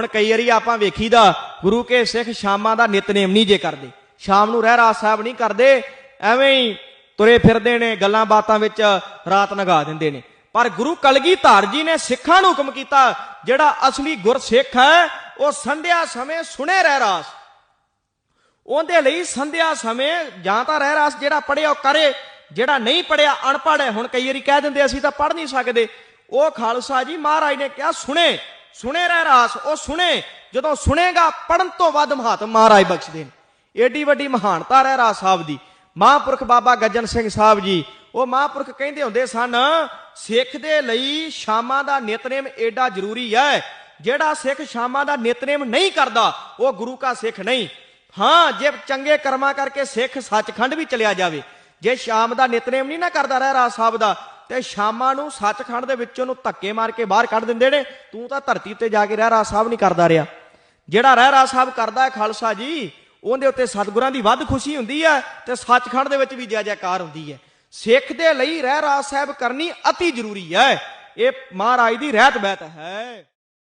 ਹੁਣ ਕਈ ਵਾਰੀ ਆਪਾਂ ਵੇਖੀਦਾ, ਗੁਰੂ ਕੇ ਸਿੱਖ ਸ਼ਾਮਾਂ ਦਾ ਨਿਤਨੇਮ ਨਹੀਂ ਜੇ ਕਰਦੇ। ਸ਼ਾਮ ਨੂੰ ਰਹਿ ਰਾਸ ਸਾਹਿਬ ਨਹੀਂ ਕਰਦੇ, ਐਵੇਂ ਹੀ ਤੁਰੇ ਫਿਰਦੇ ਨੇ, ਗੱਲਾਂ ਬਾਤਾਂ ਵਿੱਚ ਰਾਤ ਨਗਾ ਦਿੰਦੇ ਨੇ। ਪਰ ਗੁਰੂ ਕਲਗੀਧਰ ਜੀ ਨੇ ਸਿੱਖਾਂ ਨੂੰ ਹੁਕਮ ਕੀਤਾ, ਜਿਹੜਾ ਅਸਲੀ ਗੁਰਸਿੱਖ ਹੈ, ਉਹ ਸੰਧਿਆ ਸਮੇਂ ਸੁਣੇ ਰਹਿ ਰਾਸ ਉਹਦੇ ਲਈ ਸੰਧਿਆ ਸਮੇਂ ਜਾਂ ਤਾਂ ਰਹਿ ਰਾਸ ਜਿਹੜਾ ਪੜਿਆ ਉਹ ਕਰੇ, ਜਿਹੜਾ ਨਹੀਂ ਪੜਿਆ ਅਨਪੜ੍ਹ ਹੈ। ਹੁਣ ਕਈ ਵਾਰੀ ਕਹਿ ਦਿੰਦੇ, ਅਸੀਂ ਤਾਂ ਪੜ੍ਹ ਨਹੀਂ ਸਕਦੇ। ਉਹ ਖਾਲਸਾ ਜੀ ਮਹਾਰਾਜ ਨੇ ਕਿਹਾ, ਸੁਣੇ। ਸੁਣੇ ਰਹਿ ਰਾਸ, ਉਹ ਸੁਣੇ, ਜਦੋਂ ਸੁਣੇਗਾ ਪੜਨ ਤੋਂ ਵੱਧ ਮਹਾਤਮ ਮਹਾਰਾਜ ਬਖਸ਼ਦੇ ਨੇ। ਏਡੀ ਵੱਡੀ ਮਹਾਨਤਾ ਰਹਿ ਰਾਸ ਸਾਹਿਬ ਦੀ। ਮਹਾਂਪੁਰਖ ਬਾਬਾ ਗੱਜਨ ਸਿੰਘ ਸਾਹਿਬ ਜੀ, ਉਹ ਮਹਾਂਪੁਰਖ ਕਹਿੰਦੇ ਹੁੰਦੇ ਸਨ, ਸਿੱਖ ਦੇ ਲਈ ਸ਼ਾਮਾਂ ਦਾ ਨਿਤਨੇਮ ਏਡਾ ਜ਼ਰੂਰੀ ਹੈ ਜਿਹੜਾ ਸਿੱਖ ਸ਼ਾਮਾਂ ਦਾ ਨਿਤਨੇਮ ਨਹੀਂ ਕਰਦਾ, ਉਹ ਗੁਰੂ ਕਾ ਸਿੱਖ ਨਹੀਂ। ਹਾਂ, ਜੇ ਚੰਗੇ ਕਰਮਾਂ ਕਰਕੇ ਸਿੱਖ ਸੱਚਖੰਡ ਵੀ ਚਲਿਆ ਜਾਵੇ, ਜੇ ਸ਼ਾਮ ਦਾ ਨਿਤਨੇਮ ਨਹੀਂ ਨਾ ਕਰਦਾ ਰਹਿ ਰਾਜ ਸਾਹਿਬ ਦਾ ਤੇ ਸ਼ਾਮਾਂ ਨੂੰ ਸੱਚਖੰਡ ਦੇ ਵਿੱਚੋਂ ਨੂੰ ਧੱਕੇ ਮਾਰ ਕੇ ਬਾਹਰ ਕੱਢ ਦਿੰਦੇ ਨੇ। ਤੂੰ ਤਾਂ ਧਰਤੀ ਤੇ ਜਾ ਕੇ ਰਹਿ, ਰਾਜ ਸਾਹਿਬ ਨਹੀਂ ਕਰਦਾ ਰਿਹਾ। ਜਿਹੜਾ ਰਹਿ, ਰਾਜ ਸਾਹਿਬ ਕਰਦਾ ਹੈ ਖਾਲਸਾ ਜੀ, ਉਹਦੇ ਉੱਤੇ ਸਤਿਗੁਰਾਂ ਦੀ ਵੱਧ ਖੁਸ਼ੀ ਹੁੰਦੀ ਹੈ ਤੇ ਸੱਚਖੰਡ ਦੇ ਵਿੱਚ ਵੀ ਜੈ ਜੈਕਾਰ ਹੁੰਦੀ ਹੈ। ਸਿੱਖ ਦੇ ਲਈ ਰਹਿ, ਰਾਜ ਸਾਹਿਬ ਕਰਨੀ ਅਤੀ ਜ਼ਰੂਰੀ ਹੈ। ਇਹ ਮਹਾਰਾਜ ਦੀ ਰਹਿਤ ਬਹਿਤ ਹੈ।